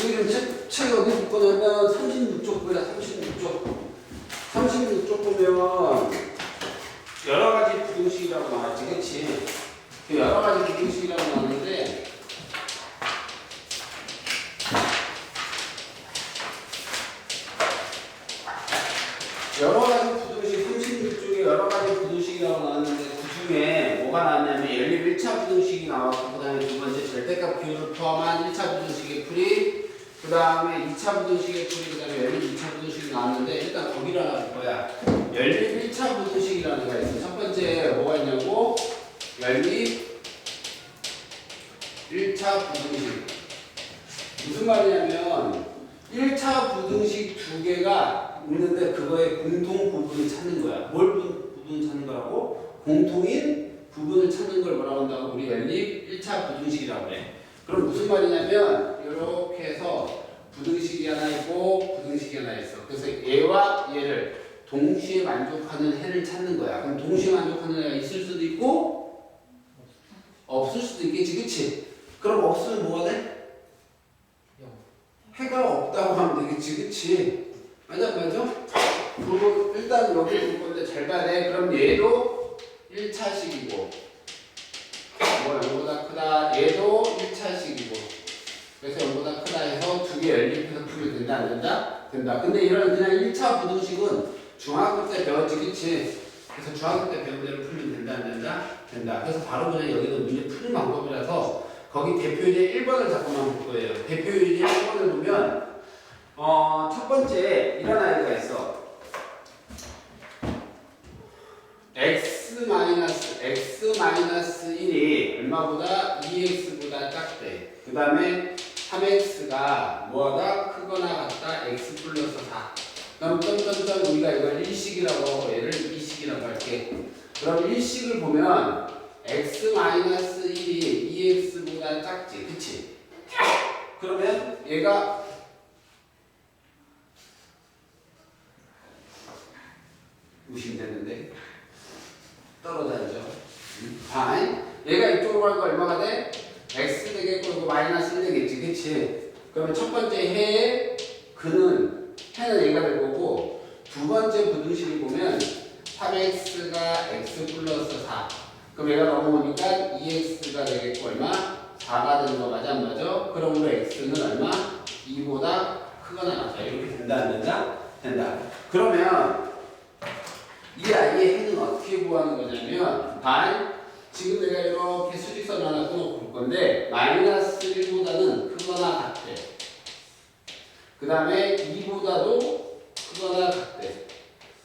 지금 책, 책 여기 묶어놓으면 36쪽 보야 36쪽 36쪽 보면 여러 가지 부등식이라고 나왔지 그치? 그 여러 가지 부등식이라고 나왔는데 여러 가지 부등식 36쪽에 여러 가지 부등식이라고 나왔는데 그 중에 뭐가 나왔냐면 연립 1차 부등식이 나왔고 그 다음에 두 번째 절대값 비율을 포함한 1차 부등식의 풀이 그 다음에 2차 부등식의 풀이 그 다음에 연립 2차 부등식이 나왔는데 일단 거기를 하나 볼 거야 연립 1차 부등식이라는 게 있어 첫 번째 뭐가 있냐고 연립 1차 부등식 무슨 말이냐면 1차 부등식 두 개가 있는데 그거의 공통 부분을 찾는 거야. 뭘 부- 부분을 찾는 거라고? 공통인 부분을 찾는 걸 뭐라고 한다고? 우리 연립 1차 부등식이라고 그래. 그럼 무슨 말이냐면 이렇게 해서 부등식이 하나 있고 부등식이 하나 있어. 그래서 얘와 얘를 동시에 만족하는 해를 찾는 거야. 그럼 동시에 만족하는 해가 있을 수도 있고 없을 수도 있겠지, 그치? 그럼 없으면 뭐가 돼? 해가 없다고 하면 되겠지, 그치? 맞아, 맞아? 그리고 일단 여기 볼 건데 잘 봐야 돼. 그럼 얘도 1차식이고, 뭐 0보다 크다. 얘도 1차식이고. 그래서 0보다 크다 해서 두 개 연립해서 풀이 된다, 안 된다? 된다. 근데 이런 그냥 1차 부등식은 중학교 때 배웠지, 그치? 그래서 중학교 때 배운 대로 풀면 된다, 안 된다? 된다. 그래서 바로 그냥 여기는 문제 푸는 방법이라서 거기 대표 유제 1번을 잠깐만 볼 거예요. 대표 유제 1번을 보면 어, 첫 번째 이런 아이가 있어. x 마이너스 x 마이너스 1이 얼마보다 2x보다 작대. 그 다음에 3x가 뭐하다 크거나 같다 x 플러스 4. 그럼 점점점 우리가 이걸 1식이라고 하고 얘를 2식이라고 할게. 그럼 1식을 보면 x 마이너스 1이 2x보다 작지, 그치? 그러면 얘가 무심되는데 떨어져야죠. 파인. 얘가 이쪽으로 가니까 얼마가 돼? X 되겠고 이거 마이너스 1 되겠지, 그치? 그러면 첫 번째 해의 근은 해는 얘가 될 거고 두 번째 부등식을 보면 3x가 x 플러스 4. 그럼 얘가 넘어오니까 2x가 되겠고 얼마? 4가 되는 거 맞아 안 맞아? 그럼 우리 x는 얼마? 2보다 크거나 같다. 이렇게 된다 안 된다? 된다. 그러면 이 아이의 해는 어떻게 구하는 거냐면 반 지금 내가 이렇게 수직선 하나 끊어 볼 건데 마이너스 1보다는 크거나 같대. 그 다음에 2보다도 크거나 같대.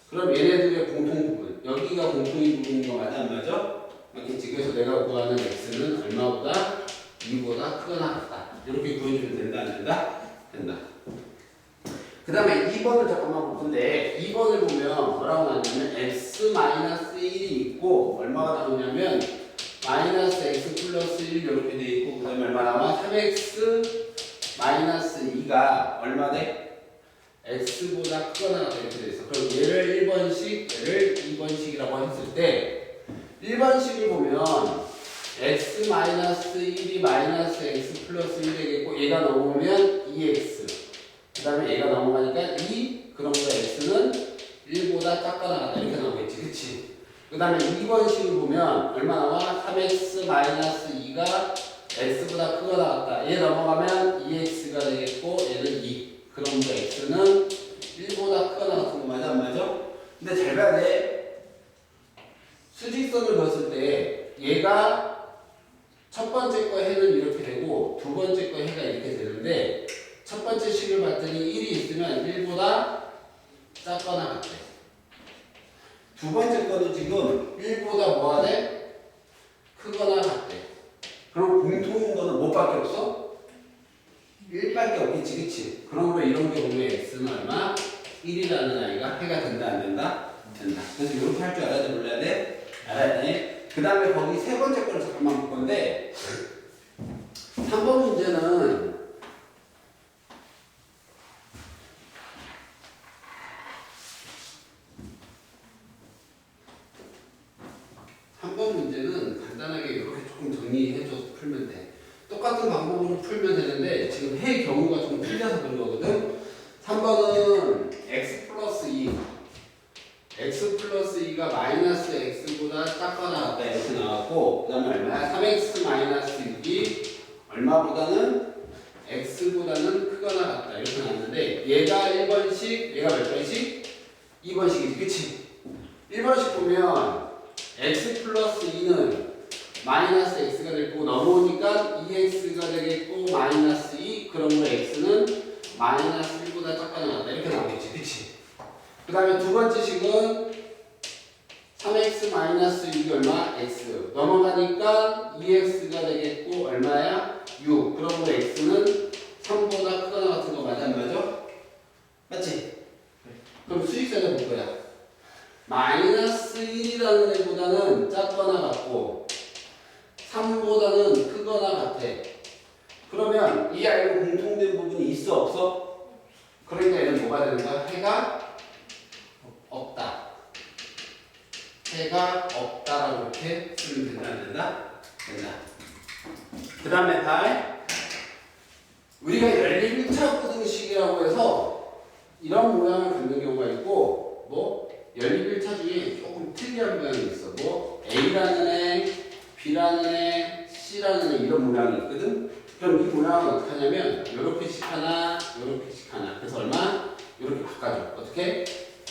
그럼 얘네들의 공통 부분 여기가 공통인 부분인 거 맞아 안 맞아? 맞겠지. 그래서 내가 구하는 x는 얼마보다 2보다 크거나 같다. 이렇게 구해주면 된다 안 된다? 된다. 그 다음에 2번을 잠깐만 볼 건데 2번을 보면 뭐라고 나오냐면 x 마이너스 1이 있고 얼마가 나오냐면 마이너스 x 플러스 1 이렇게 돼 있고 그 다음에 얼마 나와? 3x 마이너스 2가 얼마 돼? x보다 크거나 이렇게 돼 있어. 그럼 얘를 1번식 얘를 2번식이라고 했을 때 1번식을 보면 x 마이너스 1이 마이너스 x 플러스 1 되겠고 얘가 넘어오면 2x 그 다음에 얘가 넘어가니까 2 그럼 그 x는 1보다 작거나 같다. 이렇게 나오겠지. 그치 그 다음에 2번 식을 보면 얼마 나와? 3x 마이너스 2가 x보다 크거나 같다 얘 넘어가면 2x가 되겠고 얘는 2 그럼 그 x는 1보다 크거나 같은 거 맞아 안 맞아? 근데 잘 봐야 돼 수직선을 그었을 때 얘가 첫 번째 거 해는 이렇게 되고 두 번째 거 해가 이렇게 되는데 첫 번째 식을 봤더니 1이 있으면 1보다 작거나 같대. 두 번째 거는 지금 1보다 뭐가 돼? 크거나 같대. 그럼 공통인 거는 뭐밖에 없어? 1밖에 없겠지, 그치? 왜 이런 경우에 x는 얼마? 1이라는 아이가 해가 된다, 안 된다? 된다. 그래서 이렇게 할 줄 알아야 돼, 몰라야 돼? 알아야 돼. 그 다음에 거기 세 번째 거를 잠깐만 볼 건데, 3번 문제는 3번 문제는 간단하게 이렇게 조금 정리해줘서 풀면 돼. 똑같은 방법으로 풀면 되는데 지금 지금 해 경우가 좀 틀려서 그런 거거든. 3번은 x 플러스 2. x 플러스 2가 마이너스 x보다 작거나 같다 이렇게 나왔고 그 다음에 얼마야? 3x 마이너스 6이 얼마보다는 x보다는 크거나 같다 이렇게 나왔는데 얘가 1번씩 얘가 몇 번씩? 2번씩이지 그치? 1번씩 보면 x 플러스 2는 마이너스 x가 되고 넘어오니까 2x가 되겠고 마이너스 2 그러므로 x는 마이너스 1보다 작거나 같다 이렇게 나오겠지 그치? 그 다음에 두 번째 식은 3x 마이너스 6이 얼마? x 넘어가니까 2x가 되겠고 얼마야? 6 그러므로 x는 3보다 크거나 같은 거 맞아 안 맞아? 맞지? 그럼 수익사가 볼 거야 마이너스 1이라는 애보다는 작거나 같고 3보다는 크거나 같아 그러면 이 아이로 공통된 부분이 있어 없어? 그러니까 얘는 뭐가 되는 거야? 해가 없다. 해가 없다라고 이렇게 쓰면 된다 안 된다? 된다. 그 다음에 8 우리가 열린 1차 부등식이라고 해서 이런 모양을 갖는 경우가 있고 뭐 열린 1차 중에 특이한 모양이 있어. 뭐 A라는 애, B라는 애, C라는 애 이런 모양이 있거든. 그럼 이 모양을 어떻게 하냐면 요렇게씩 하나 요렇게씩 하나. 그래서 얼마? 요렇게 바꿔줘. 어떻게?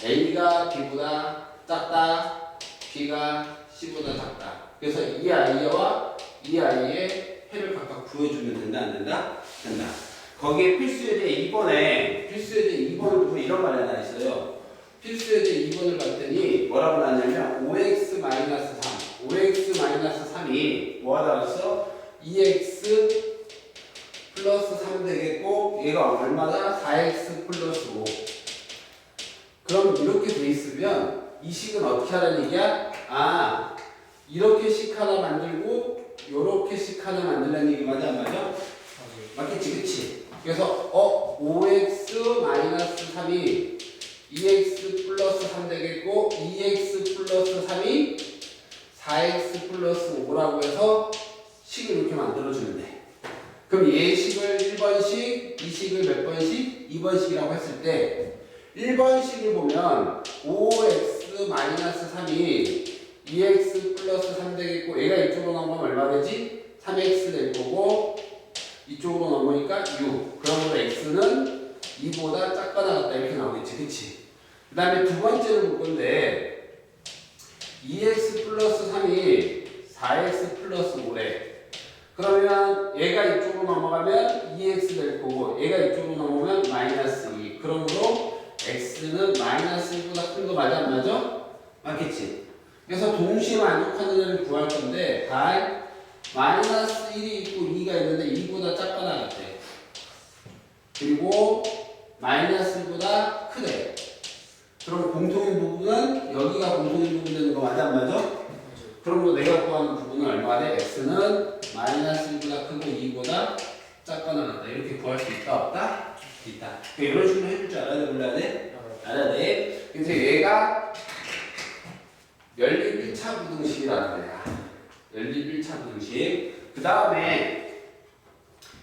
A가 B보다 작다 B가 C보다 작다. 그래서 이 아이와 이 아이의 해를 각각 구해주면 된다 안 된다? 된다. 거기에 필수예제 2번에 필수예제 2번을 보면 이런 말이 하나 있어요 필수예제 2번을 봤더니 뭐라고 나왔냐면 5x 3 5x 3이 뭐하다 그랬어? 2x 플러스 3 되겠고 얘가 얼마다? 4x 플러스 5 그럼 이렇게 돼 있으면 이 식은 어떻게 하라는 얘기야? 아 이렇게 식 하나 만들고 요렇게 식 하나 만들라는 얘기 맞아 안 맞아? 맞겠지 그치? 그래서 어 5x 마이너스 3이 2x 플러스 3 되겠고 2x 플러스 3이 4x 플러스 5라고 해서 식을 이렇게 만들어주면 돼 그럼 얘 식을 1번식, 이 식을 몇 번씩? 2번식이라고 했을 때 1번식을 보면 5x 마이너스 3이 2x 플러스 3 되겠고 얘가 이쪽으로 넘어가면 얼마 되지? 3x 될 거고 이쪽으로 넘으니까 6 그러므로 x는 2보다 작거나 같다 이렇게 나오겠지 그치? 그 다음에 두 번째를 볼 건데 2x 플러스 3이 4x 플러스 5래. 그러면 얘가 이쪽으로 넘어가면 2x 될 거고 얘가 이쪽으로 넘어가면 마이너스 2 그러므로 x는 마이너스 1보다 큰 거 맞아? 안 맞아? 맞겠지? 그래서 동시에 만족하는 애를 구할 건데 다 마이너스 1이 있고 2가 있는데 2보다 작거나 같대 그리고 마이너스 1보다 크대 그럼 공통인 부분은 여기가 공통인 부분 되는 거 맞아 안 맞아? 그럼 뭐 내가 구하는 부분은 얼마 돼? x는 마이너스 1보다 크고 2보다 작거나 같다 이렇게 구할 수 있다 없다? 있다 그러니까 이런 식으로 해줄 줄 알아야 돼 몰라야 돼? 알아야 돼 그래서 얘가 열립 1차 부등식이라는 거야 열립 1차 부등식 그 다음에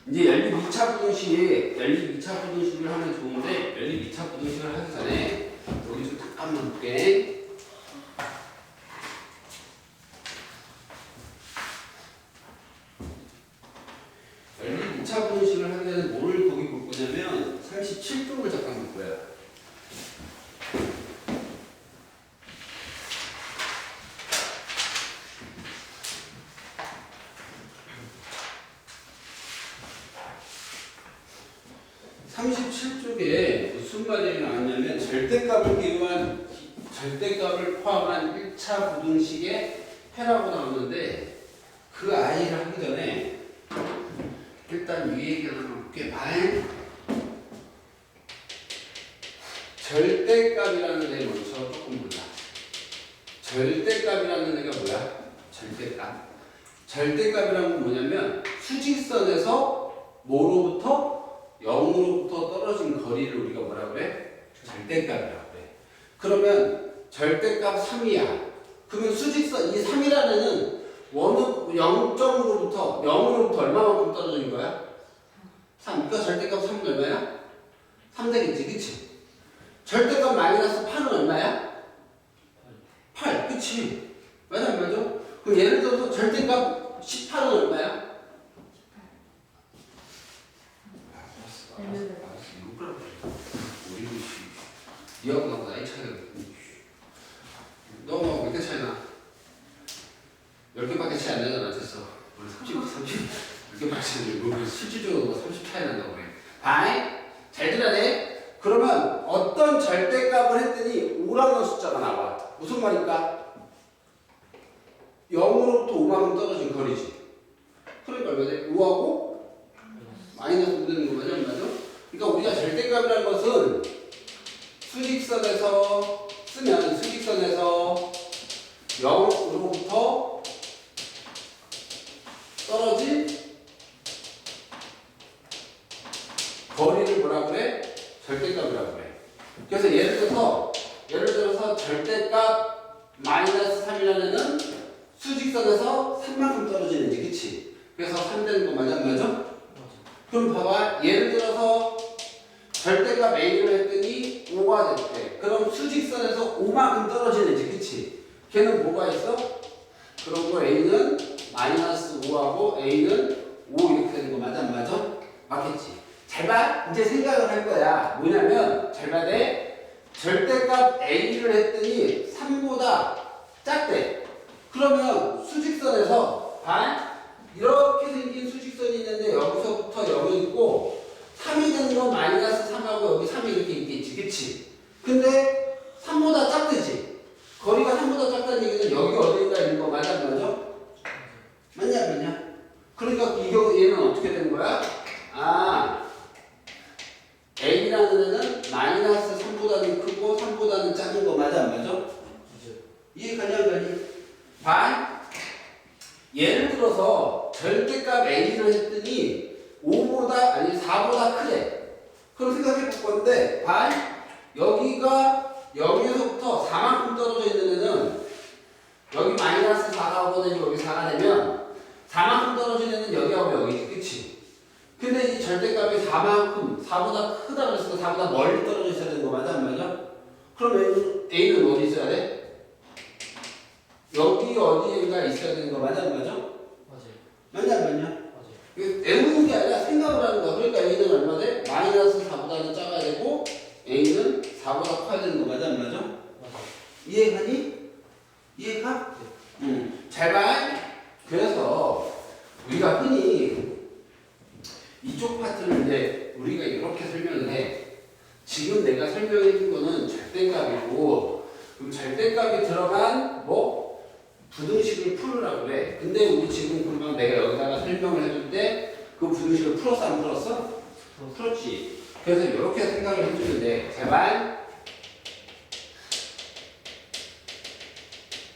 이제 열립 2차 부등식 열립 2차 부등식을 하면 좋은데 열립 2차 부등식을 하기 전에 여기 좀 잠깐만 볼게. 열립 2차 부등식을 하게 되는 뭐를 거기 볼 거냐면 37쪽을 잠깐 볼 거야 삼십칠 쪽에 무슨 말이 나왔냐면 절대값을 기용한 기- 절대값을 포함한 1차 부등식의 해라고 나오는데 그 아이를 하기 전에 일단 위 얘기 하나 볼게 말 절대값이라는 애 먼저 조금 보자 절대값이라는 애가 뭐야? 절대값 절대값이라는 건 뭐냐면 수직선에서 뭐로부터 0으로부터 떨어진 거리를 우리가 뭐라 그래? 절대값이라고 그래. 그러면 절대값 3이야. 그러면 수직선 이 3이라는 애는 원으 0점으로부터 0으로부터 얼마만큼 떨어진 거야? 3. 이거 절대값 3은 얼마야? 3 되겠지, 그치? 절대값 마이너스 8은 얼마야? 8, 그치? 맞아, 안 맞아? 그럼 예를 들어서 절대값 18은 얼마야? 우리 니하고 나이 차이가 너하고 몇개 차이나? 10개밖에 차이 안 나잖아 됐어 우리 30, 30 10개밖에 차이 안 나고 실질적으로 30 차이 난다고 그래 바이 잘 들어야 돼 그러면 어떤 절대값을 했더니 5라는 숫자가 나와 무슨 말일까? 0으로부터 5만큼 떨어진 거리지 그러니까 얼마 돼? 5하고 마이너스 5 되는 거 맞아 안 맞아? 그러니까 우리가 절대값이라는 것은 수직선에서 쓰면 수직선에서 0으로부터 떨어진 거리를 뭐라 그래? 절대값이라고 그래. 그래서 예를 들어서 예를 들어서 절대값 마이너스 3이라는 애는 수직선에서 3만큼 떨어지는지 그치? 그래서 3 되는 거 맞아 안 맞아? 그럼 봐봐 예를 들어서 절대값 A를 했더니 5가 됐대 그럼 수직선에서 5만큼 떨어지는지 그치? 걔는 뭐가 있어? 그런 거 A는 마이너스 5하고 A는 5 이렇게 되는 거 맞아 안 맞아? 맞겠지 잘 봐. 이제 생각을 할 거야. 뭐냐면 잘 봐. 돼. 절대값 A를 했더니 3보다 작대. 그러면 수직선에서 봐. 이렇게 생긴 수직선이 있는데 여기서부터 여기 있고 3이 되는 건 마이너스 3하고 여기 3이 이렇게 있겠지. 그치? 근데 3보다 작대지. 거리가 3보다 작다는 얘기는 여기 어딘가 있는 거 맞아 안 맞아? 맞냐 안 맞냐? 그러니까 이거 얘는 어떻게 되는 거야? 아 A라는 애는 마이너스 3보다는 크고 3보다는 작은 거 맞아 안 맞아? 이해가냐 안 가니? 반 예를 들어서 절대값 A를 했더니 5보다 아니 4보다 크대 그럼 생각해 볼 건데 반 여기가 여기서부터 4만큼 떨어져 있는 애는 여기 마이너스 4가 오거든요 여기 4가 되면 4만큼 떨어지는 애는 여기하고 여기지 그치? 근데 이 절대값이 4만큼 4보다 크다 그랬을 때 4보다 멀리 떨어져 있어야 되는 거 맞아 안 맞아? 그럼 A는, 어디 있어야 돼? 여기 어디에가 있어야 되는 거 맞아 안 맞아? 맞냐 안 맞냐? 이거 외우는 게 아니라 생각을 하는 거야 그러니까 A는 얼마 돼? 마이너스 4보다는 작아야 되고 A는 4보다 커야 되는 거 맞아 안 맞아? 이해가니? 이해가? 응. 잘 봐. 그래서 우리가 흔히 이쪽 파트를 이제 우리가 이렇게 설명을 해. 지금 내가 설명해 준 거는 절대값이고, 그럼 절대값이 들어간 뭐 부등식을 풀으라고 그래. 근데 우리 지금 금방 내가 여기다가 설명을 해줄 때그 부등식을 풀었어 안 풀었어? 풀었지. 그래서 이렇게 생각을 해주면 돼. 제발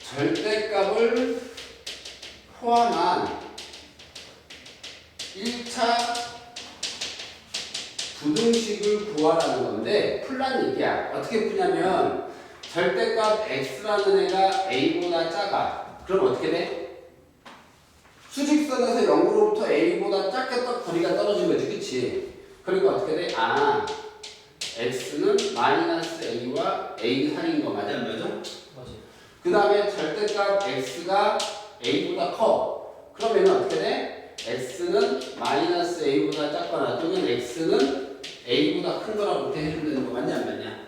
절대값을 포함한 1차 부등식을 구하라는 건데 풀란 얘기야. 어떻게 푸냐면 절대값 x라는 애가 a보다 작아. 그럼 어떻게 돼? 수직선에서 0으로부터 a보다 작게 딱 거리가 떨어진 거지, 그치? 그러니까 어떻게 돼? 아, x는 마이너스 a와 a 사이인 거 맞아, 안 맞아? 그 다음에 절대값 x가 a보다 커. 그러면 어떻게 돼? x는 마이너스 a보다 작거나 또는 x는 a보다 큰 거라고 이렇게 해주면 되는 거 맞냐 안 맞냐?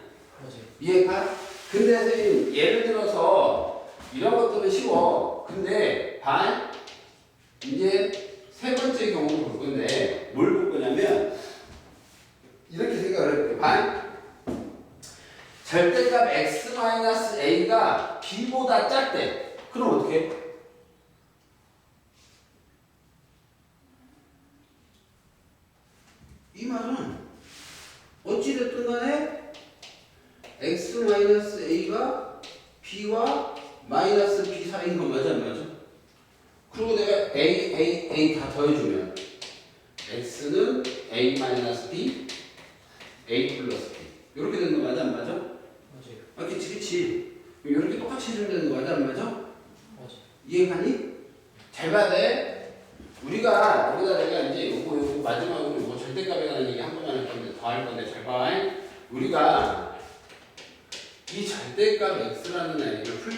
이해가? 근데 선생님 예를 들어서 이런 것들은 쉬워. 근데 반 이제 세 번째 경우를 볼 건데 뭘 볼 거냐면 이렇게 생각을 해볼게요. 반 절대값 x-a가 b보다 작대. 그럼 어떻게? 해? 이 말은 어찌됐든 간에 x-a가 b와 마이너스 b 사이인 거 맞아 안 맞아? 그리고 내가 a, a, a 다 더해주면 x는 a 마이너스 b, a 플러스 b 이렇게 되는 거 맞아 안 맞아? 맞겠지 그치? 이렇게 똑같이 해주면 되는 거 맞아 안 맞아? 이해가니? 잘 봐야 돼. 우리가 여기다 내가 이제 요거 요거 마지막으로 요거 절대 절대값에 관한 얘기 한 번만 할 건데 더 할 건데 잘 봐. 우리가 이 절대값 x라는 애를 풀,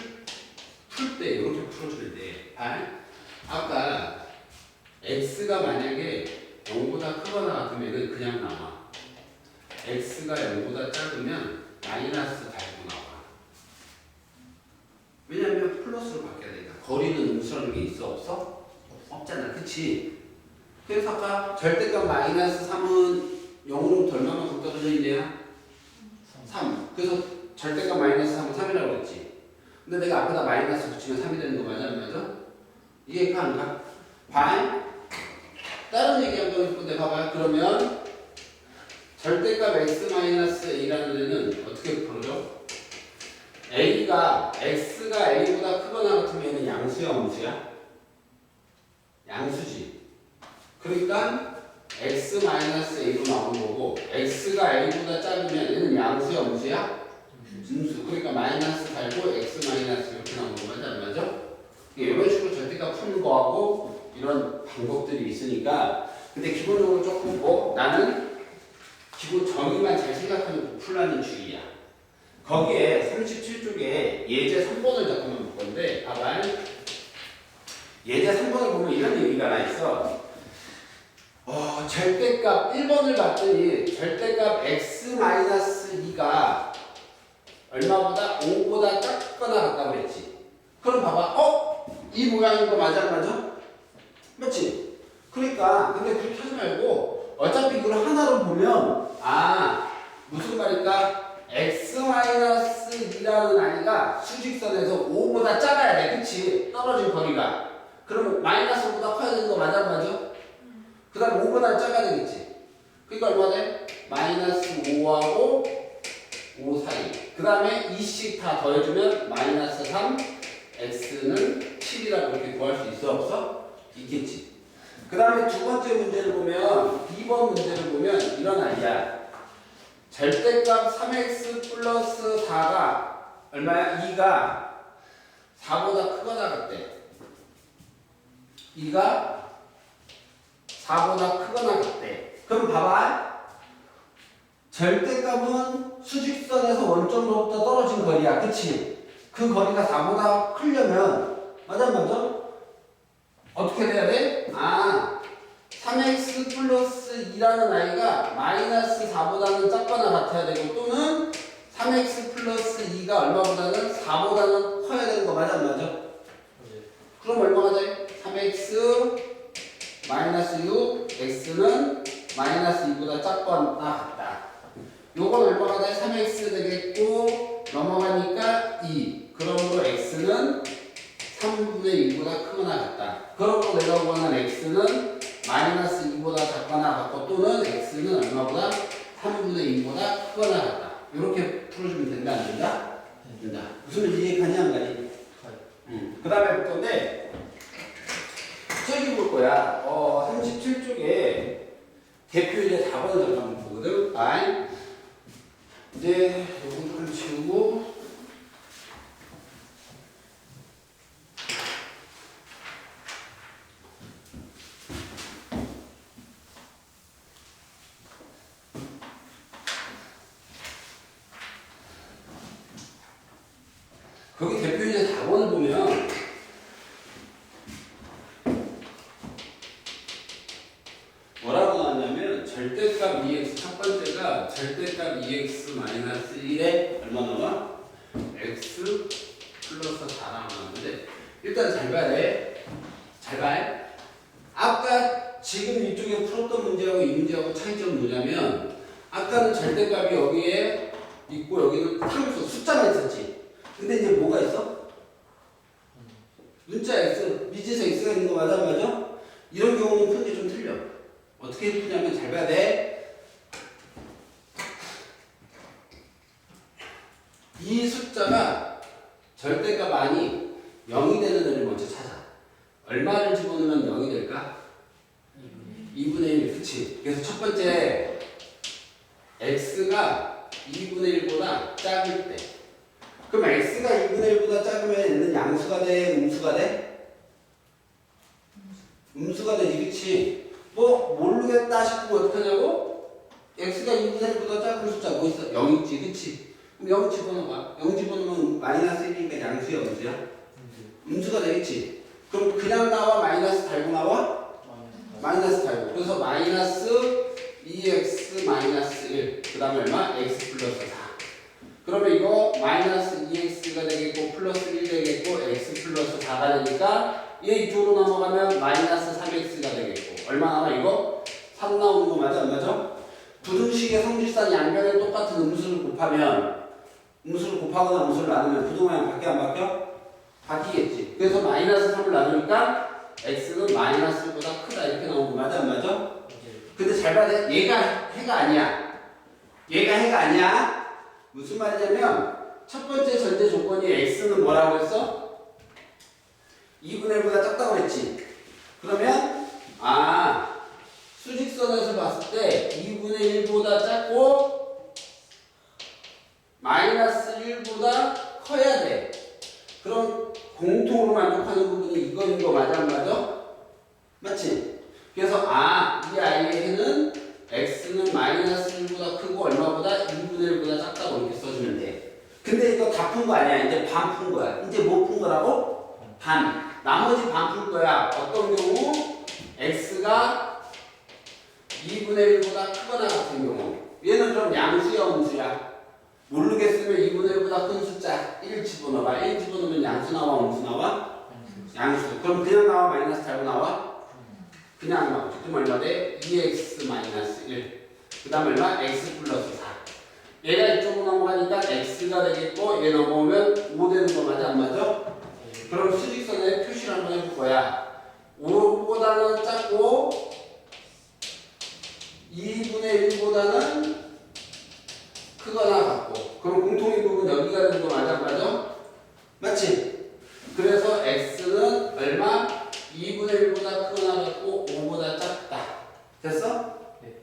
풀 때 이렇게 아, 아까 x가 만약에 0보다 크거나 같으면 그냥 나와. x가 0보다 작으면 마이너스 달고 나와. 왜냐면 플러스로 바뀌어야 되니까. 거리는 음수라는 게 있어 없어? 없잖아. 그치? 그래서 아까 절대값 마이너스 3은 0으로 덜만큼 떨어져 있네요. 3. 그래서 절대값 마이너스 3은 3이라고 했지. 근데 내가 앞에다 마이너스 붙이면 3이 되는 거 맞아? 안 맞아? 이해 가? 안 가? 반? 다른 얘기 한번 해볼건데 봐봐요. 그러면 절대값 x 마이너스 a라는 애는 어떻게 풀어져? a가 x가 a보다 크거나 같으면 얘는 양수야 음수야? 양수지. 그러니까 x 마이너스 a로 나오는 거고 x가 a보다 작으면 얘는 양수야 음수야? 음수. 그러니까 마이너스 달고 x 마이너스 이렇게 나오는 거 맞아 안 맞아? 이런 절대값 푸는 거하고 이런 방법들이 있으니까 근데 기본적으로 조금 뭐 나는 기본 정의만 잘 생각하면 풀라는 주의야. 거기에 37쪽에 예제 3번을 잠깐만 볼 건데 봐봐. 예제 3번을 보면 이런 얘기가 하나 있어. 어, 절대값 1번을 봤더니 절대값 x-2가 얼마보다 5보다 작거나 같다고 그랬지. 그럼 봐봐. 어? 이 모양인 거 맞아 안 맞아? 맞지? 그러니까 근데 그렇게 하지 말고 어차피 이걸 하나로 보면 아 무슨 말일까? x-2라는 아이가 수직선에서 5보다 작아야 돼. 그치? 떨어진 거리가. 그러면 마이너스보다 커야 되는 거 맞아 안 맞아? 그 다음 5보다 작아야 되겠지? 그러니까 얼마 돼? 마이너스 5하고 5 사이. 그 다음에 2씩 다 더해주면 마이너스 3, x는 7이라고 이렇게 구할 수 있어 없어? 있겠지. 그 다음에 두 번째 문제를 보면 2번 문제를 보면 이런 아이야. 절대값 3x 플러스 4가 얼마야? 2가 4보다 크거나 같대. 2가 4보다 크거나 같대. 그럼 봐봐. 절대값은 수직선에서 원점으로부터 떨어진 거리야. 그치? 그 거리가 4보다 크려면 맞아 안 맞아? 어떻게 돼야 돼? 아 3x 플러스 2라는 아이가 마이너스 4보다는 작거나 같아야 되고 또는 3x 플러스 2가 얼마보다는 4보다는 커야 되는 거 맞아 안 맞아? 그럼 얼마가 돼? 3x 마이너스 6 x는 마이너스 2보다 작거나 같다 요건 얼마가 돼? 3x 되겠고 넘어가니까 2 그러므로 x는 3분의 1보다 크거나 같다. 그러고 내가 원하는 x는 마이너스 2보다 작거나 같고 또는 x는 얼마보다 3분의 2보다 크거나 같다. 이렇게 풀어주면 된다 안 된다? 된다. 무슨 말인지 이해가니 안 가니? 음. 그 다음에 볼 건데 저기 볼 거야. 어 37쪽에 대표일의 4번을 잠깐 보거든. 아이 이제 좀 치우고 거기 대표이제 4번을 보면 뭐라고 나왔냐면 절대값 2x 첫 번째가 절대값 2x 마이너스 1에 얼마 나와? x 플러스 4라 나왔는데 일단 잘 봐야 돼. 잘 봐. 아까 지금 이쪽에 풀었던 문제하고 이 문제하고 차이점은 뭐냐면 아까는 절대값이 여기에 있고 여기는 상수 숫자만 있었지. 근데 이제 뭐가 있어? 문자 x, 미지에서 x가 있는 거 맞아 안 맞아? 이런 경우는 푸는 게 좀 틀려. 어떻게 푸냐면 잘 봐야 돼. 이 숫자가 아니 0이 되는 애를 먼저 찾아. 얼마를 집어넣으면 0이 될까? 2분의 1, 그치? 그래서 첫 번째 x가 2분의 1보다 작을 때 그럼 x가 2분의 1보다 작으면 얘는 양수가 돼? 음수가 돼? 음수가 되지, 그치? 뭐 모르겠다 싶으면 어떻게 하냐고? x가 2분의 1보다 작은 숫자 뭐 있어? 0 있지 그치? 그럼 0 집어넣어봐 0 집어넣으면 마이너스 1이니까 양수야 음수야? 음수가 되겠지 그럼 그냥 나와 마이너스 달고 나와? 마이너스 달고 그래서 마이너스 2x 마이너스 1 그 다음에 얼마? x 플러스 4 그러면 이거 마이너스 2x가 되겠고 플러스 1 되겠고 x 플러스 4가 되니까 얘 이쪽으로 넘어가면 마이너스 3x가 되겠고 얼마 나와 이거? 3 나오는 거 맞아 안 맞아? 부등식의 성질산 양변에 똑같은 음수를 곱하면 음수를 곱하거나 음수를 나누면 부등호양 바뀌어 안 바뀌어? 바뀌겠지 그래서 마이너스 3을 나누니까 x는 마이너스 보다 크다 이렇게 나오는 거 맞아 안 맞아? 근데 잘 봐야 돼 얘가 해가 아니야 얘가 해가 아니야 무슨 말이냐면 첫 번째 전제 조건이 x는 뭐라고 했어? 2분의 1보다 작다고 했지. 그러면 아 수직선에서 봤을 때 2분의 1보다 작고 마이너스 1보다 커야 돼. 그럼 공통으로 만족하는 부분이 이거인 거 맞아 안 맞아? 맞지? 그래서 아 이 아이의 해는 x는 마이너스 1보다 크고 얼마보다 2분의 1보다 작다고 이렇게 써주면 돼. 근데 이거 다 푼 거 아니야. 이제 반 푼 거야. 이제 뭐푼 거라고? 반. 나머지 반 풀 거야. 어떤 경우? x가 2분의 1보다 크거나 같은 경우. 얘는 그럼 양수야, 음수야? 모르겠으면 2분의 1보다 큰 숫자 1 집어넣어봐. 1 집어넣으면 양수 나와, 음수 나와? 양수. 그럼 그냥 나와, 마이너스 달고 나와? 그냥 나오지. 그럼 얼마 돼? 2x 마이너스 1. 그 다음 얼마? x 플러스 4. 얘가 이쪽으로 넘어가니까 x가 되겠고 얘 넘어오면 5 되는 거 맞아 안 맞아? 그럼 수직선에 표시를 한번 해볼 거야 5보다는 작고 2분의 1보다는 크거나 같고 그럼 공통인 부분 여기가 되는 거 맞아 안 맞아? 맞지? 그래서 x는 얼마? 2분의 1보다 크거나 같고 5보다 작다 됐어? 네.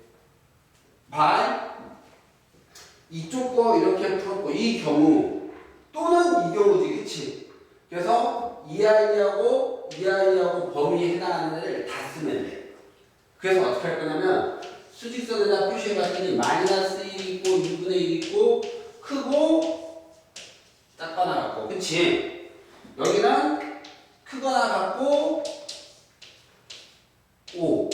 반 이쪽 거 이렇게 풀었고 이 경우 또는 이 경우지 그치? 그래서 이 아이하고 이 아이하고 범위에 해당하는 애를 다 쓰면 돼 그래서 어떻게 할 거냐면 수직선에다 표시해봤더니 마이너스 1 있고 2분의 1 있고 크고 작거나 같고 그치? 여기는 크거나 같고 5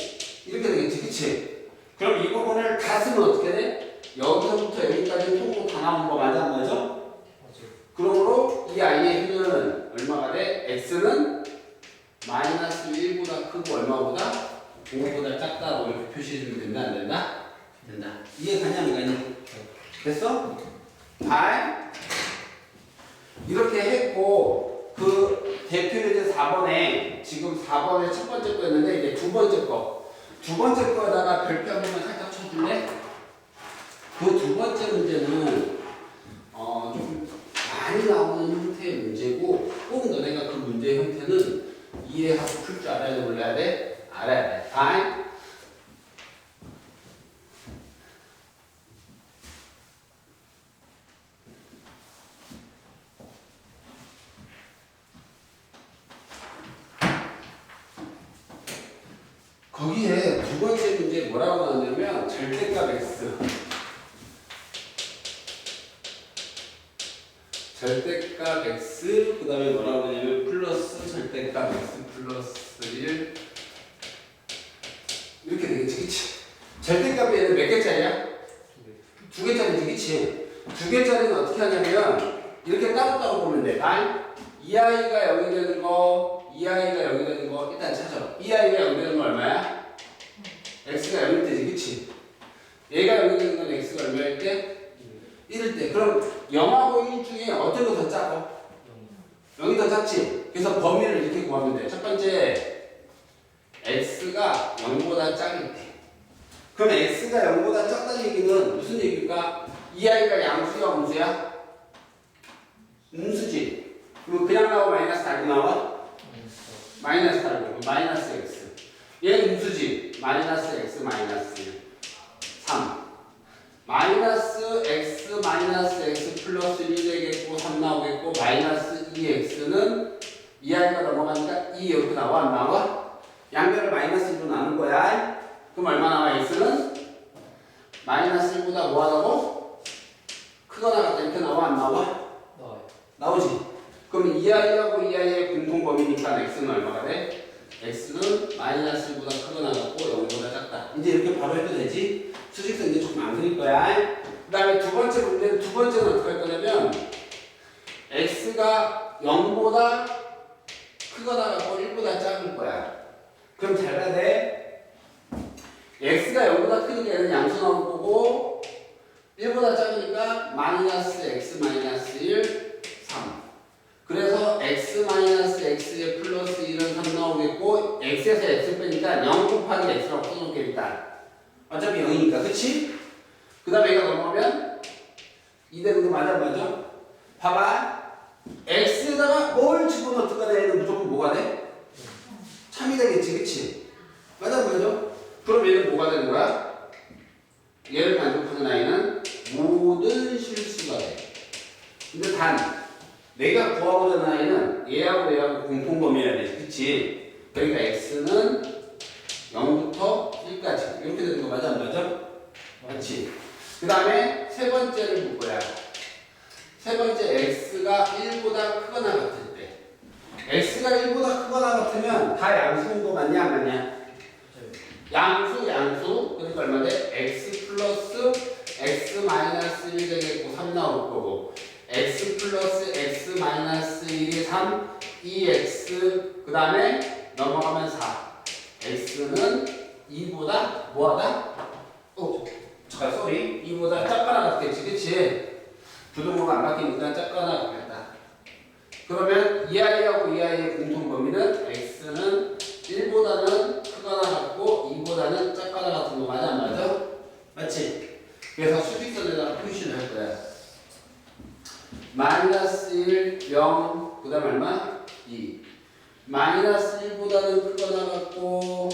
이렇게 되겠지 그치? 그럼 이 부분을 다 쓰면 어떻게 돼? 여기서부터 여기까지 통으로 다 나온 거 맞아 안 맞아? 그러므로 이 i의 해는 얼마가 돼? x는 마이너스 1보다 크고 얼마보다? 5보다 작다고 이렇게 표시해주면 된다 안 된다? 된다 이해 가냐 안 가냐? 됐어? 발 이렇게 했고 그 대표 예제 4번에 지금 4 거였는데 이제 두 번째 거 두 번째 거에다가 별표 한 번만 살짝 쳐줄래? 그 두 번째 문제는 어, 좀 많이 나오는 형태의 문제고 꼭 너네가 그 문제의 형태는 이해하고 풀 줄 알아야 돼 몰라야 돼? 알아야 돼. 다음 거기에 두 번째 문제 뭐라고 나왔냐면 절대값 x 절대값 x 그 다음에 뭐라고 하냐면 플러스 절대값 x 플러스 1 이렇게 되겠지 그치? 절대값이 얘는 몇 개짜리야? 두 개짜리지 그치? 두 개짜리는 어떻게 하냐면 이렇게 따로따로 보면 돼 아이? 이 아이가 여기 되는 거, 이 아이가 여기 되는 거 일단 찾아 이 아이가 여기 되는 거 얼마야? X가 0일 때지 그치? 얘가 여기 되는 건 x가 얼마일 때? 1일 때 그럼 0하고 1 중에 어떤 거 더 작아? 0이 더 작지? 그래서 범위를 이렇게 구하면 돼. 첫 번째, x가 0보다 작을 때. 그럼 x가 0보다 작다는 얘기는 무슨 얘기일까? 이 아이가 양수야, 음수야? 음수지. 그럼 그냥 나와 마이너스 달고 나와? 마이너스 달고 마이너스 x. 얘 음수지. 마이너스 x 마이너스 1. 3. 마이너스 x 마이너스 x 플러스 1 되겠고 3 나오겠고 마이너스 2x는 이 아이가 넘어가니까 2 이렇게 나와 안 나와? 양변을 마이너스 1로 나눈 거야 그럼 얼마 나와? x는 마이너스 1보다 뭐 하다고? 크거나 같다 이렇게 나와 안 나와? 나와요. 나오지. 그럼 이 아이하고 이 아이의 공통 범위니까 x는 얼마가 돼? X는 마이너스 1보다 크거나 같고 0보다 작다. 이제 이렇게 바로 해도 되지? 수직선 이제 조금 안 그릴 거야. 그 다음에 두 번째 문제는 두 번째는 어떻게 할 거냐면 x가 0보다 크거나 같고 1보다 작을 거야. 그럼 잘 봐야 돼. x가 0보다 크니까 얘는 양수 나올 거고 1보다 작으니까 마이너스 x 마이너스 1, 3. 그래서 x 마이너스 x에 플러스 1은 3 나오겠고 x에서 x 빼니까 0 곱하기 x라고 써놓게 일단. 어차피 0이니까 그치? 그 다음에 얘가 넘어가면 이대로 맞아 맞아? 봐봐. x에다가 뭘 집어넣든가 얘는 무조건 뭐가 돼? 참이 되겠지 그치? 맞아 맞아? 그럼 얘는 뭐가 되는 거야? 얘를 만족하는 아이는 모든 실수가 돼. 근데 단 내가 구하고자 하는 아이는 얘하고 얘하고 공통 범위여야 돼. 그치? 그러니까 x는 0부터 1까지 이렇게 되는 거 맞아 안 맞아? 맞지? 그 다음에 세 번째를 볼 거야. 세 번째 x가 1보다 크거나 같을 때 x가 1보다 크거나 같으면 다 양수인 거 맞냐 안 맞냐? 양수 양수 그러니까 얼마 돼? x 플러스 x 마이너스 1 되겠고 3 나올 거고 x 플러스 x 마이너스 1이 3 2x 그 다음에 넘어가면 4 x는 2보다 뭐하다? 어 잠깐 쏘리 2보다 작거나 같겠지 그치? 부등호가 안 바뀌니까 작거나 같다 그러면 이 아이하고 이 아이의 공통 범위는 x는 1보다는 크거나 같고 2보다는 작거나 같은 거 맞아 안 맞아? 맞지? 그래서 수직선에다가 표시를 할 거야. 마이너스 1, 0, 그 다음 얼마? 2. 마이너스 1보다는 크거나 같고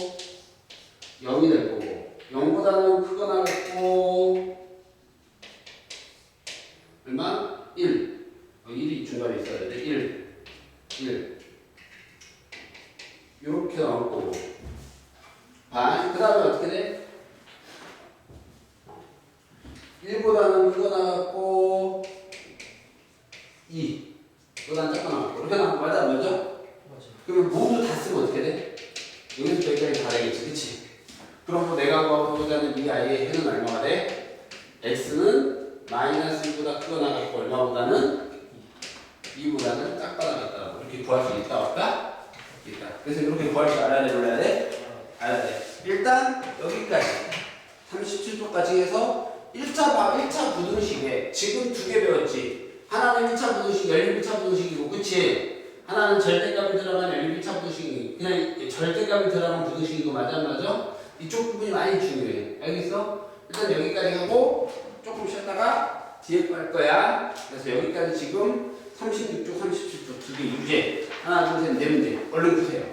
0이 될 거고 0보다는 크거나 같고 얼마? 1. 어, 1이 중간에 있어야 돼. 1. 1. 이렇게 나올 거고. 반. 그 다음에 어떻게 돼? 1보다는 크거 나왔고 2. 보다는 작거 나왔고. 이렇게 나왔고. 맞아, 안 맞아? 그러면 모두 다 쓰면 어떻게 돼? 여기서 여기까지 다 되겠지, 그치? 그럼 뭐 내가 구하고자 하는 이 아이의 해는 얼마가 돼? x는 마이너스 1보다 크거나 같고 얼마보다는 2보다는 작거나 같다라고 이렇게 구할 수 있다, 없다? 있다. 그래서 이렇게 구할 줄 알아야 돼, 몰라야 돼? 알아야 돼. 일단 여기까지 37쪽까지 해서 1차 봐, 1차 부등식에 지금 두 개 배웠지. 하나는 1차 부등식, 열린 1차 부등식이고, 그치? 하나는 절대값이 들어간 열린 1차 부등식이 그냥 절대값이 들어간 부등식이고, 맞아, 안 맞아? 이쪽 부분이 많이 중요해. 알겠어? 일단 여기까지 하고 조금 쉬었다가 뒤에 거할 거야. 그래서 여기까지 지금 36쪽, 37쪽 두 개 유제. 하나, 둘, 셋, 네 문제. 얼른 푸세요.